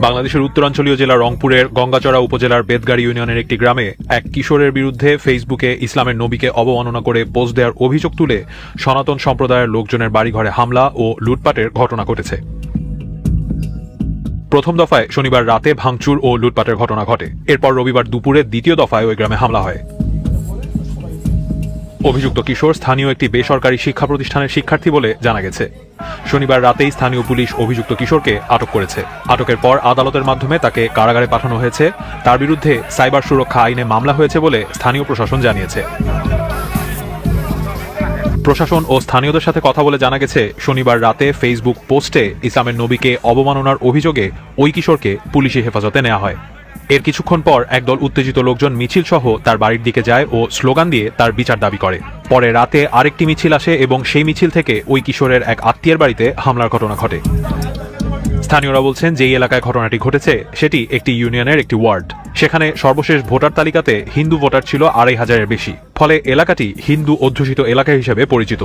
বাংলাদেশের উত্তরাঞ্চলীয় জেলা রংপুরের গঙ্গাচড়া উপজেলার বেদগাড়ি ইউনিয়নের একটি গ্রামে এক কিশোরের বিরুদ্ধে ফেসবুকে ইসলামের নবীকে অবমাননা করে পোস্ট দেওয়ার অভিযোগ তুলে সনাতন সম্প্রদায়ের লোকজনের বাড়িঘরে হামলা ও লুটপাটের ঘটনা ঘটেছে। প্রথম দফায় শনিবার রাতে ভাঙচুর ও লুটপাটের ঘটনা ঘটে। এরপর রবিবার দুপুরে দ্বিতীয় দফায় ওই গ্রামে হামলা হয়। অভিযুক্ত কিশোর স্থানীয় একটি বেসরকারি শিক্ষা প্রতিষ্ঠানের শিক্ষার্থী বলে জানা গেছে। শনিবার রাতেই স্থানীয় পুলিশ অভিযুক্ত কিশোরকে আটক করেছে। আটকের পর আদালতের মাধ্যমে তাকে কারাগারে পাঠানো হয়েছে। তার বিরুদ্ধে সাইবার সুরক্ষা আইনে মামলা হয়েছে বলে স্থানীয় প্রশাসন জানিয়েছে। প্রশাসন ও স্থানীয়দের সাথে কথা বলে জানা গেছে, শনিবার রাতে ফেসবুক পোস্টে ইসলামের নবীকে অবমাননার অভিযোগে ওই কিশোরকে পুলিশি হেফাজতে নেওয়া হয়। এর কিছুক্ষণ পর একদল উত্তেজিত লোকজন মিছিল সহ তার বাড়ির দিকে যায় ও স্লোগান দিয়ে তার বিচার দাবি করে। পরে রাতে আরেকটি মিছিল আসে এবং সেই মিছিল থেকে ওই কিশোরের এক আত্মীয়ের বাড়িতে হামলার ঘটনা ঘটে। স্থানীয়রা বলছেন যেই এলাকায় ঘটনাটি ঘটেছে, সেটি একটি ইউনিয়নের একটি ওয়ার্ড। সেখানে সর্বশেষ ভোটার তালিকাতে হিন্দু ভোটার ছিল আড়াই হাজারের বেশি, ফলে এলাকাটি হিন্দু অধ্যুষিত এলাকা হিসেবে পরিচিত।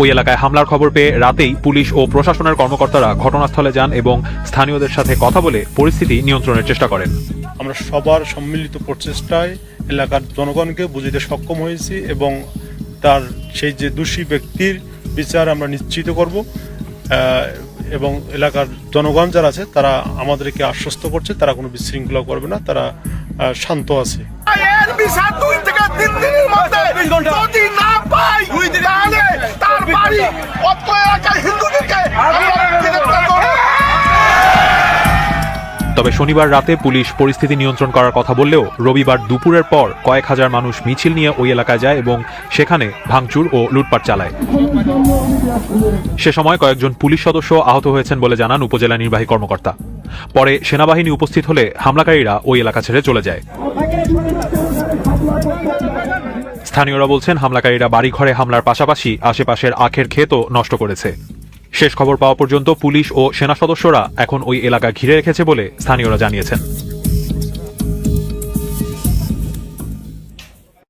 ওই এলাকায় হামলার খবর পেয়ে রাতেই পুলিশ ও প্রশাসনের কর্মকর্তারা ঘটনাস্থলে যান এবং স্থানীয়দের সাথে কথা বলে পরিস্থিতি নিয়ন্ত্রণের চেষ্টা করেন। আমরা সবার সম্মিলিত প্রচেষ্টায় এলাকার জনগণকে বুঝিতে সক্ষম হয়েছি এবং তার সেই যে দোষী ব্যক্তির বিচার আমরা নিশ্চিত করব এবং এলাকার জনগণ যারা আছে তারা আমাদেরকে আশ্বস্ত করছে তারা কোনো বিশৃঙ্খলা করবে না তারা শান্ত আছে। অত্র হিন্দুদেরকে। তবে শনিবার রাতে পুলিশ পরিস্থিতি নিয়ন্ত্রণ করার কথা বললেও রবিবার দুপুরের পর কয়েক হাজার মানুষ মিছিল নিয়ে ওই এলাকায় যায় এবং সেখানে ভাঙচুর ও লুটপাট চালায়। সে সময় কয়েকজন পুলিশ সদস্য আহত হয়েছেন বলে জানান উপজেলা নির্বাহী কর্মকর্তা। পরে সেনাবাহিনী উপস্থিত হলে হামলাকারীরা ওই এলাকা ছেড়ে চলে যায়। স্থানীয়রা বলছেন, হামলাকারীরা বাড়িঘরে হামলার পাশাপাশি আশেপাশের আখের ক্ষেতও নষ্ট করেছে। শেষ খবর পাওয়া পর্যন্ত পুলিশ ও সেনা সদস্যরা এখন ওই এলাকা ঘিরে রেখেছে বলে স্থানীয়রা জানিয়েছেন।